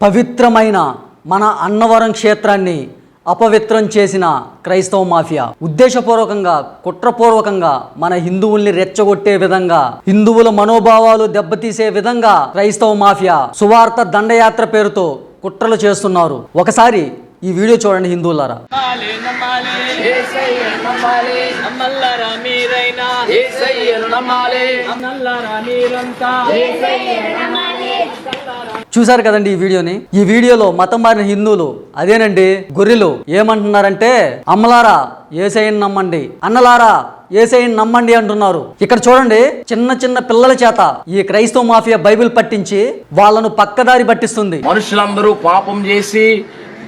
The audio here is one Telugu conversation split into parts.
పవిత్రమైన మన అన్నవరం క్షేత్రాన్ని అపవిత్రం చేసిన క్రైస్తవ మాఫియా. ఉద్దేశపూర్వకంగా కుట్రపూర్వకంగా మన హిందువుల్ని రెచ్చగొట్టే విధంగా హిందువుల మనోభావాలు దెబ్బతీసే విధంగా క్రైస్తవ మాఫియా సువార్త దండయాత్ర పేరుతో కుట్రలు చేస్తున్నారు. ఒకసారి ఈ వీడియో చూడండి హిందువులారా. మీరైనా మీరంతా చూసారు కదండి ఈ వీడియోని? ఈ వీడియోలో మతం మారిన హిందువులు అదేనండి గొర్రెలు ఏమంటున్నారంటే అమ్మలారా ఏసైని నమ్మండి. అన్నలారా ఏసైని నమ్మండి అంటున్నారు. ఇక్కడ చూడండి చిన్న చిన్న పిల్లల చేత ఈ క్రైస్తవ మాఫియా బైబిల్ పట్టించి వాళ్ళను పక్కదారి పట్టిస్తుంది. మనుషులందరూ పాపం చేసి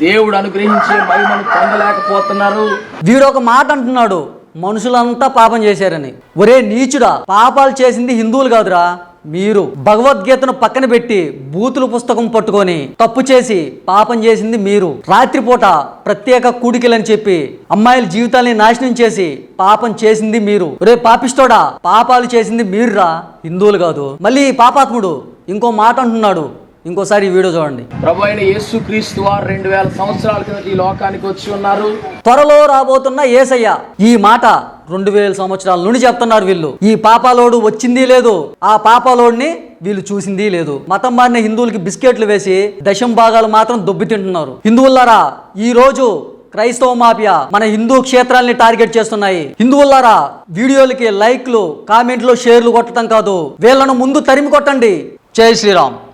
దేవుడు అనుగ్రహించే మహిమను పొందలేకపోతున్నారు. వీడు ఒక మాట అంటున్నాడు మనుషులంతా పాపం చేశారని. ఒరే నీచుడా పాపాలు చేసింది హిందువులు కాదురా. మీరు భగవద్గీతను పక్కన పెట్టి బూతులు పుస్తకం పట్టుకొని తప్పు చేసి పాపం చేసింది మీరు. రాత్రిపూట ప్రత్యేక కూడికలని చెప్పి అమ్మాయిల జీవితాల్ని నాశనం చేసి పాపం చేసింది మీరు. రే పాపిస్తోడా పాపాలు చేసింది మీరురా. హిందువులు కాదు. మళ్ళీ పాపాత్ముడు ఇంకో మాట అంటున్నాడు. ఇంకోసారి ఈ వీడియో చూడండి. ప్రభు అయిన యేసు క్రీస్తు వారు రెండు వేల సంవత్సరాల కింద ఈ లోకానికి వచ్చి ఉన్నారు. త్వరలో రాబోతున్న ఏసయ్య ఈ మాట రెండు వేల సంవత్సరాల నుండి చెప్తున్నారు వీళ్ళు. ఈ పాపాలోడు వచ్చింది లేదు. ఆ పాపాలోడిని వీళ్ళు చూసింది లేదు. మతం మారిన హిందువులకి బిస్కెట్లు వేసి దశం భాగాలు మాత్రం దొబ్బి తింటున్నారు. హిందువులారా ఈ రోజు క్రైస్తవ మాఫియా మన హిందూ క్షేత్రాల్ని టార్గెట్ చేస్తున్నాయి. హిందువులారా వీడియోలకి లైక్లు కామెంట్లు షేర్లు కొట్టడం కాదు. వీళ్ళను ముందు తరిమి కొట్టండి. జై శ్రీరామ్.